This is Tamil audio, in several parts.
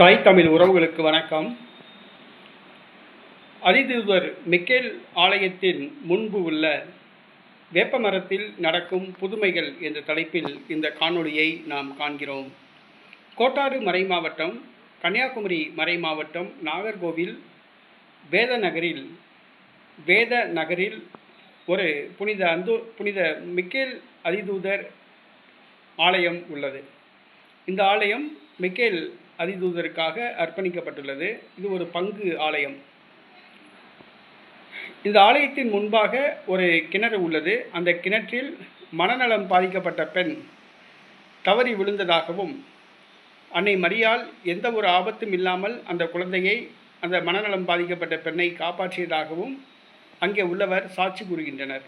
தாய் தமிழ் உறவுகளுக்கு வணக்கம். அதிதூதர் மிக்கேல் ஆலயத்தின் முன்பு உள்ள வேப்பமரத்தில் நடக்கும் புதுமைகள் என்ற தலைப்பில் இந்த காணொளியை நாம் காண்கிறோம். கோட்டாறு மறை மாவட்டம் கன்னியாகுமரி மறை மாவட்டம் நாகர்கோவில் வேத நகரில் வேத நகரில் ஒரு புனித அந்து புனித மிக்கேல் அதிதூதர் ஆலயம் உள்ளது. இந்த ஆலயம் மிக்கேல் அதிதூதருக்காக அர்ப்பணிக்கப்பட்டுள்ளது. இது ஒரு பங்கு ஆலயம். இந்த ஆலயத்தின் முன்பாக ஒரு கிணறு உள்ளது. அந்த கிணற்றில் மனநலம் பாதிக்கப்பட்ட பெண் தவறி விழுந்ததாகவும் அன்னை மரியால் எந்த ஒரு ஆபத்தும் இல்லாமல் அந்த குழந்தையை அந்த மனநலம் பாதிக்கப்பட்ட பெண்ணை காப்பாற்றியதாகவும் அங்கே உள்ளவர் சாட்சி கூறுகின்றனர்.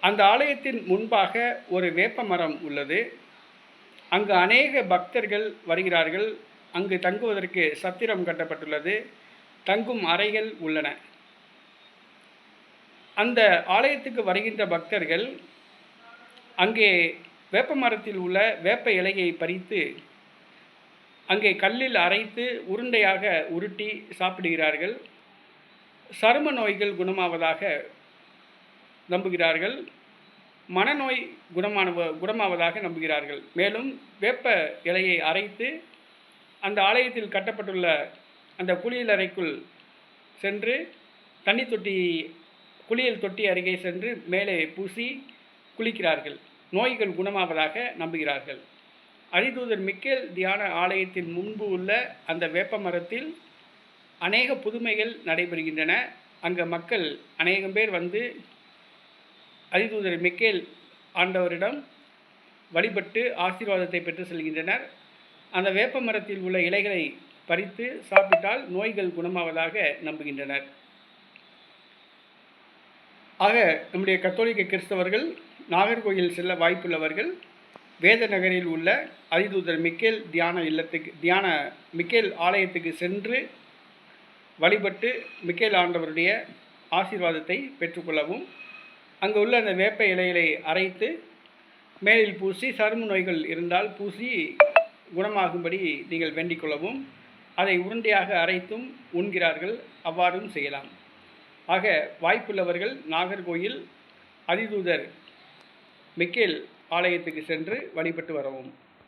அந்த ஆலயத்தின் முன்பாக ஒரு வேப்ப மரம் உள்ளது. அங்கு அநேக பக்தர்கள் வருகிறார்கள். அங்கு தங்குவதற்கு சத்திரம் கட்டப்பட்டுள்ளது. தங்கும் அறைகள் உள்ளன. அந்த ஆலயத்துக்கு வருகின்ற பக்தர்கள் அங்கே வேப்ப மரத்தில் உள்ள வேப்ப இலையை பறித்து அங்கே கல்லில் அரைத்து உருண்டையாக உருட்டி சாப்பிடுகிறார்கள். சரும நோய்கள் குணமாவதாக நம்புகிறார்கள். மனநோய் குணமான குணமாவதாக நம்புகிறார்கள். மேலும் வேப்ப இலையை அரைத்து அந்த ஆலயத்தில் கட்டப்பட்டுள்ள அந்த குளியல் அறைக்குள் சென்று தண்ணி தொட்டி குளியல் தொட்டி அருகே சென்று மேலே பூசி குளிக்கிறார்கள். நோய்கள் குணமாவதாக நம்புகிறார்கள். அரிதூதர் மிக்கேல் தியான ஆலயத்தின் முன்பு உள்ள அந்த வேப்ப மரத்தில் அநேக புதுமைகள் நடைபெறுகின்றன. அங்கே மக்கள் அநேகம் பேர் வந்து அதிதூதர் மிக்கேல் ஆண்டவரிடம் வழிபட்டு ஆசீர்வாதத்தை பெற்று செல்கின்றனர். அந்த வேப்ப மரத்தில் உள்ள இலைகளை பறித்து சாப்பிட்டால் நோய்கள் குணமாவதாக நம்புகின்றனர். ஆக நம்முடைய கத்தோலிக்க கிறிஸ்தவர்கள் நாகர்கோயில் செல்ல வாய்ப்புள்ளவர்கள் வேத நகரில் உள்ள அதிதூதர் மிக்கேல் தியான இல்லத்துக்கு தியான மிக்கேல் ஆலயத்துக்கு சென்று வழிபட்டு மிக்கேல் ஆண்டவருடைய ஆசீர்வாதத்தை பெற்றுக்கொள்ளவும் அங்கே உள்ள அந்த வேப்ப இலைகளை அரைத்து மேலில் பூசி சரும நோய்கள் இருந்தால் பூசி குணமாகும்படி நீங்கள் வேண்டிக் கொள்ளவும் அதை உருண்டையாக அரைத்தும் உண்கிறார்கள் அவ்வாறும் செய்யலாம். ஆக வாய்ப்புள்ளவர்கள் நாகர்கோயில் அதிதூதர் மிக்கேல் ஆலயத்துக்கு சென்று வழிபட்டு வரவும்.